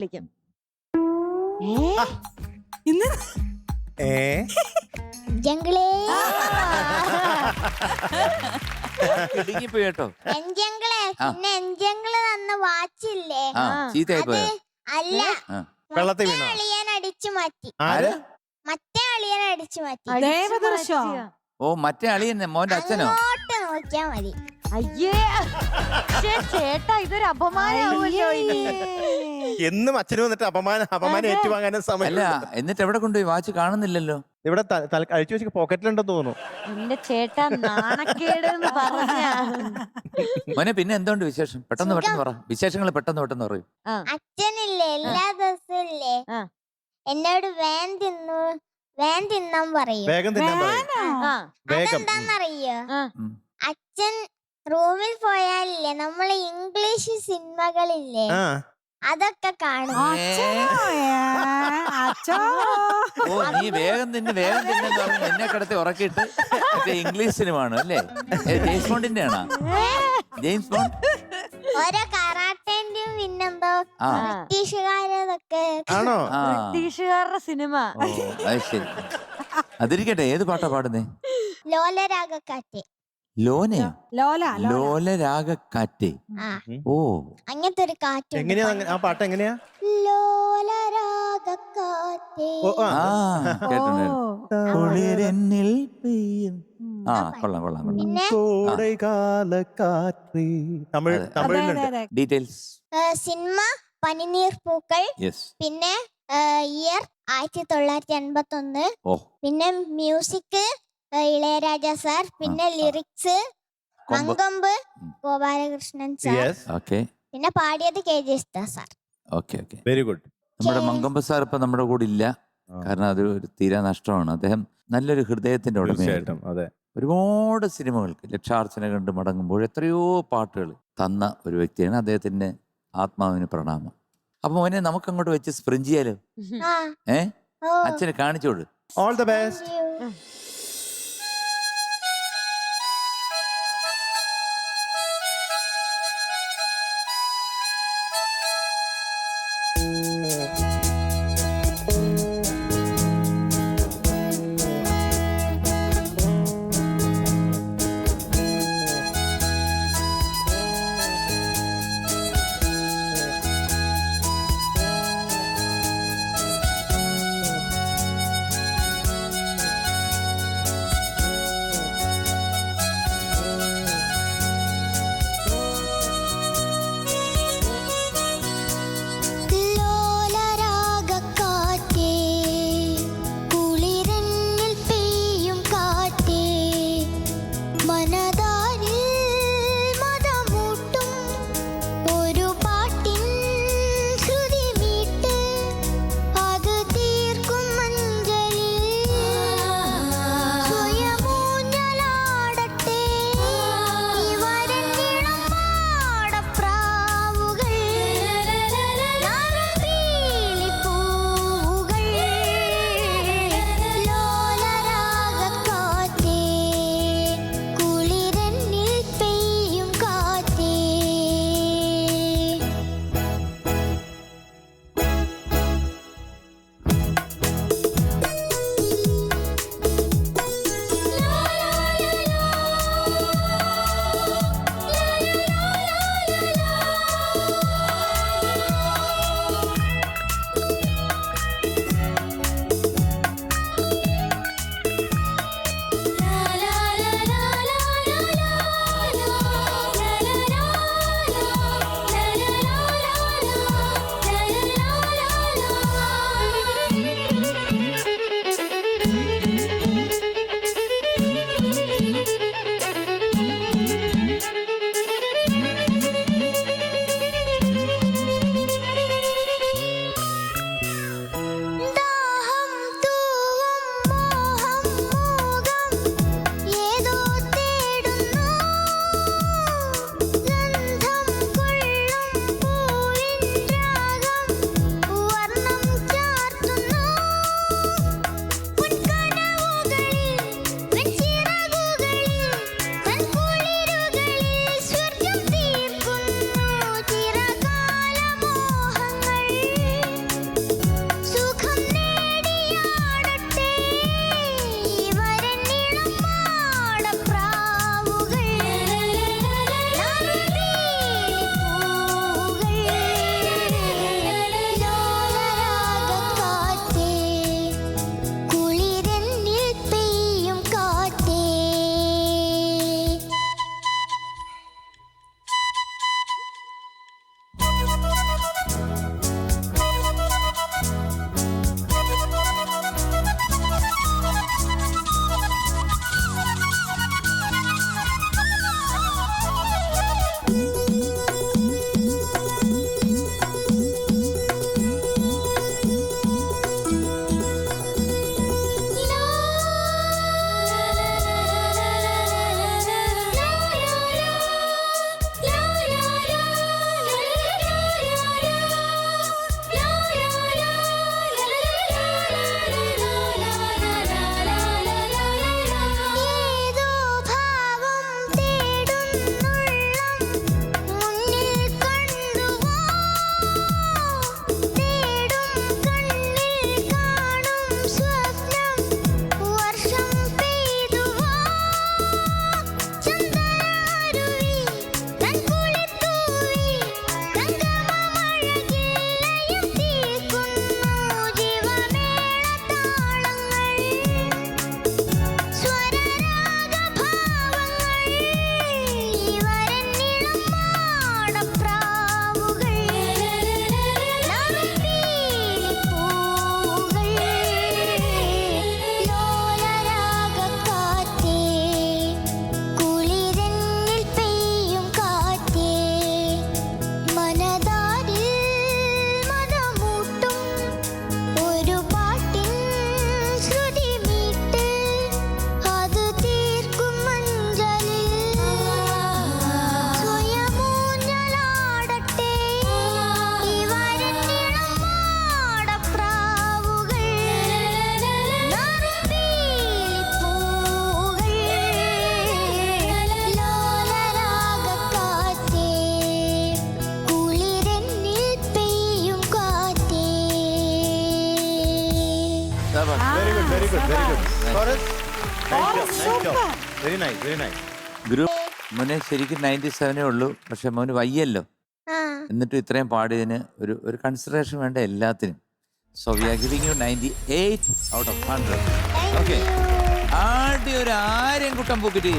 വിളിക്കും. ഇന്ന്? ഏ? ജംഗിളേ. ഇടുങ്ങിപ്പോയി കേട്ടോ. എൻജംഗിളെ. പിന്നെ എൻജംഗിൾ തന്ന വാച്ചില്ലേ? ആ ആ. ചീത്തയായി അത് പോയോ അല്ല ആ. വെള്ളത്തിൽ മറ്റേ വീണോ? അളിയൻ അടിച്ചു മാറ്റി. ആര്? മറ്റേ അളിയൻ അടിച്ചു മാറ്റി. ദേവദർശോ? ഓ മറ്റേ മോന്റെ അച്ഛനോ? അങ്ങോട്ട് നോക്കിയാ മതി. അയ്യേ. ശ്ശേ, ചേട്ടാ ഇതൊരു അപമാനമാവുമല്ലോ ഇനി എന്നും അച്ഛൻ വന്നിട്ട് അപമാനം അപമാനം ഏറ്റുവാങ്ങാൻ ഏറ്റുവാങ്ങാനും സമയം അല്ല എന്നിട്ട് എവിടെ കൊണ്ടുപോയി? വാച്ച് കാണുന്നില്ലല്ലോ. ഇവിടെ ത- തല- അഴിച്ചു വെച്ച് പോക്കറ്റിലുണ്ടെന്ന് തോന്നുന്നു. എന്റെ ചേട്ടാ നാണക്കേട് എന്ന് പറഞ്ഞ. മോനെ പിന്നെ എന്തുകൊണ്ട് വിശേഷം? പെട്ടെന്ന് പെട്ടെന്ന് പറ. വിശേഷങ്ങൾ പെട്ടെന്ന് പെട്ടെന്ന് പറയൂ. അച്ഛനില്ലേ എല്ലാ ദിവസവും ഇല്ലേ ആ. എന്നോട് വേൻ തിന്നു വേൻ തിന്നാൻ പറയും. വേഗം തിന്നാൻ പറയും. ആ. വേഗം. അതെന്താന്നറിയോ? ആ. ഉം. അച്ഛൻ റൂമിൽ പോയാലില്ലേ? നമ്മൾ ഇംഗ്ലീഷ് സിനിമകളില്ലേ? ആ. അതൊക്കെ കാണും. ഓ നീ വേഗം തിന്ന് വേഗം തിന്നെന്ന് പറഞ്ഞ് എന്നെ കിടത്തി ഉറക്കിയിട്ട് മറ്റേ ഇംഗ്ലീഷ് സിനിമ ആണ് അല്ലേ? ഏ, ജെയിംസ് ബോണ്ടിന്റെ ആണോ? James Bond? ഓരോ കറാട്ടേന്റെയും പിന്നെന്തോ ആ. ബ്രിട്ടീഷുകാരതൊക്കെ ആണോ? ആ. ബ്രിട്ടീഷുകാരുടെ സിനിമ. ഓ അത് ശരി. അതിരിക്കട്ടെ ഏത് പാട്ടാ പാടുന്നേ? ലോലരാഗക്കാറ്റ്. ലോനയോ ലോല ലോല ലോല. രാഗക്കാറ്റ് ആ. ഓ. അങ്ങനത്തെ ഒരു കാറ്റ് എങ്ങനെയാ അങ്ങ- ആ പാട്ട് എങ്ങനെയാ? ലോലരാഗക്കാറ്റ്. ഓ ആ. ആ കേട്ടിട്ടുണ്ട് കുളിരെന്നിൽ പെയ്യും. ആ കൊള്ളാം കൊള്ളാം കൊള്ളാം. പിന്നെ? കോടൈകാലക്കാറ്റ്. തമിഴ് അതെ. അതെ. തമിഴിലുണ്ട്. അതെ ഡീറ്റെയിൽസ് ഏ, സിനിമ പനിനീർ പൂക്കൾ. യെസ് പിന്നെ ഇയർ ആയിരത്തി തൊള്ളായിരത്തി എൺപത്തി ഒന്ന് ഓ. പിന്നെ മ്യൂസിക് ഇളയരാജ സാർ പിന്നെ. ലിറിക്സ് കൊമ്പ്. Mankombu Gopalakrishnan sir. Yes okay പിന്നെ പാടിയത് K J sir. Okay okay very good നമ്മുടെ മങ്കൊമ്പ് സാർ ഇപ്പൊ നമ്മുടെ കൂടെ ഇല്ല. കാരണം അത് ഒരു തീരാ നഷ്ടമാണ്. അദ്ദേഹം നല്ലൊരു ഹൃദയത്തിന്റെ ഉടമയായിരുന്നു. തീർച്ചയായിട്ടും അതെ. ഒരുപാട് സിനിമകൾക്ക് ലക്ഷാർച്ചന കണ്ട് മടങ്ങുമ്പോൾ എത്രയോ പാട്ടുകൾ തന്ന ഒരു വ്യക്തിയാണ്. അദ്ദേഹത്തിന്റെ ആത്മാവിന് പ്രണാമം. അപ്പൊ മോനെ നമുക്ക് അങ്ങോട്ട് വെച്ച് സ്പ്രിഞ്ച് ചെയ്യാലോ? ആ. അച്ഛനെ ഓ. അച്ഛന് കാണിച്ചോട് all the best. Very good very good. Very nice very nice group മോനെ ശരിക്കും നയന്റി സെവനേ ഉള്ളൂ. പക്ഷെ മോന് വയ്യല്ലോ. എന്നിട്ട് എന്നിട്ടും ഇത്രയും പാടിയതിന് ഒരു ഒരു കൺസിഡറേഷൻ വേണ്ട എല്ലാത്തിനും. So we are giving you ninety eight out of hundred okay ആദ്യം ഒരു ആര്യം കുട്ടം പൂക്കിട്ട്.